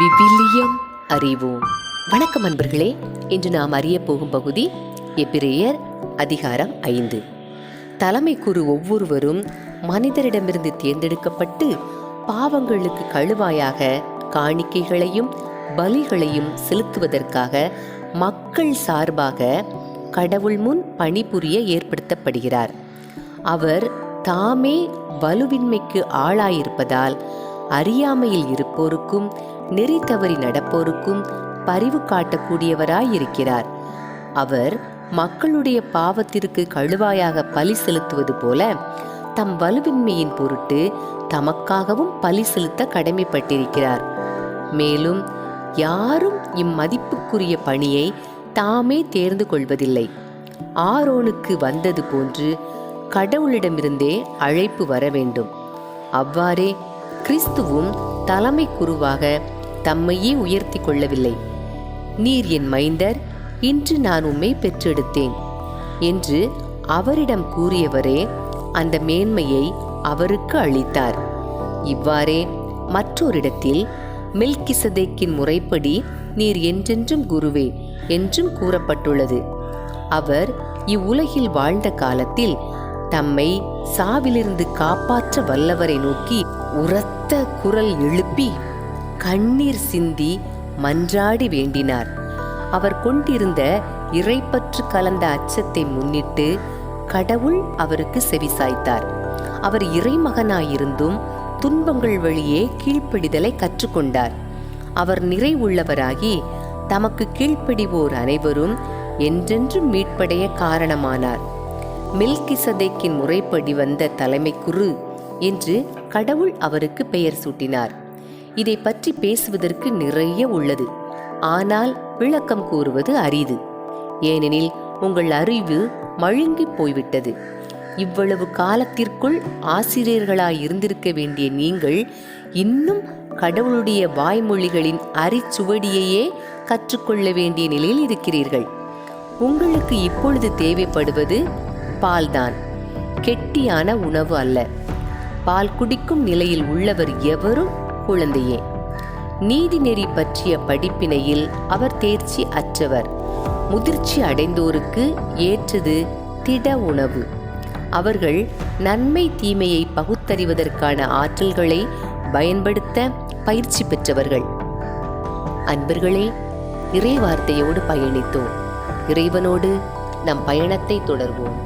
விவிலியம் அறிவோம். வணக்கம் அன்பர்களே இன்று நாம் அறிய போகும் பகுதி எபிரேயர் அதிகாரம் ஐந்து. தலைமை குரு ஒவ்வொருவரும் மனிதரிடமிருந்து தேர்ந்தெடுக்கப்பட்டு பாவங்களுக்கு கழுவாயாக காணிக்கைகளையும் பலிகளையும் செலுத்துவதற்காக மக்கள் சார்பாக கடவுள் முன் பணிபுரிய ஏற்படுத்தப்படுகிறார். அவர் தாமே வலுவின்மைக்கு ஆளாயிருப்பதால் அறியாமையில் இருப்போருக்கும் நெறி தவறி நடப்போருக்கும் பரிவு காட்டக்கூடியவராயிருக்கிறார். அவர் மக்களுடைய பாவத்திற்கு கழுவாயாக பலி செலுத்துவது போல தம் வலுவின்மையின் பொருட்டு தமக்காகவும் பலி செலுத்த கடமைப்பட்டிருக்கிறார். மேலும் யாரும் இம்மதிப்புக்குரிய பணியை தாமே தேர்ந்து கொள்வதில்லை. ஆரோனுக்கு வந்தது போன்று கடவுளிடமிருந்தே அழைப்பு வர வேண்டும் அவ்வாறே கிறிஸ்துவும் தலைமை குருவாக தம்மையே உயர்த்தி கொள்ளவில்லை. நீர் என் மைந்தர் இன்று நான் உம்மை பெற்றெடுத்தேன் என்று அவரிடம் கூறியவரே அந்த மேன்மையை அவருக்கு அளித்தார். இவ்வாறே மற்றொரிடத்தில் மில்கிசதேக்கின் முறைப்படி நீர் என்றென்றும் குருவே என்றும் கூறப்பட்டுள்ளது. அவர் இவ்வுலகில் வாழ்ந்த காலத்தில் தம்மை சாவிலிருந்து காப்பாற்ற வல்லவரை நோக்கி உரத்த குரல் எழுப்பி கண்ணீர் சிந்தி மன்றாடி வேண்டினார். அவர் கொண்டிருந்த இறைப்பற்று கலந்த அச்சத்தை முன்னிட்டு கடவுள் அவருக்கு செவிசாய்த்தார் அவர் இறைமகனாயிருந்தும் துன்பங்கள் வழியே கீழ்ப்படிதலை கற்றுக்கொண்டார். அவர் நிறைவுள்ளவராகி தமக்கு கீழ்ப்படிவோர் அனைவரும் என்றென்றும் மீட்படைய காரணமானார். மில்கிசதேக்கின் முறைப்படி வந்த தலைமைக்குரு என்று கடவுள் அவருக்கு பெயர் சூட்டினார். இதை பற்றி பேசுவதற்கு நிறைய உள்ளது. ஆனால் விளக்கம் கூறுவது அரிது. ஏனெனில் உங்கள் அறிவு மழுங்கி போய்விட்டது. இவ்வளவு காலத்திற்குள் ஆசிரியர்களாய் இருந்திருக்க வேண்டிய நீங்கள் இன்னும் கடவுளுடைய வாய்மொழிகளின் அரிச்சுவடியையே கற்றுக்கொள்ள வேண்டிய நிலையில் இருக்கிறீர்கள். உங்களுக்கு இப்பொழுது தேவைப்படுவது பால்தான். கெட்டியான உணவு அல்ல. பால் குடிக்கும் நிலையில் உள்ளவர் எவரும் குழந்தையே நீதிநெறி பற்றிய படிப்பினையில் அவர் தேர்ச்சி அற்றவர். முதிர்ச்சி அடைந்தோருக்கு ஏற்றது திட உணவு. அவர்கள் நன்மை தீமையை பகுத்தறிவதற்கான ஆற்றல்களை பயன்படுத்த பயிற்சி பெற்றவர்கள். அன்பர்களே இறை வார்த்தையோடு பயணித்தோம். இறைவனோடு நம் பயணத்தை தொடர்வோம்.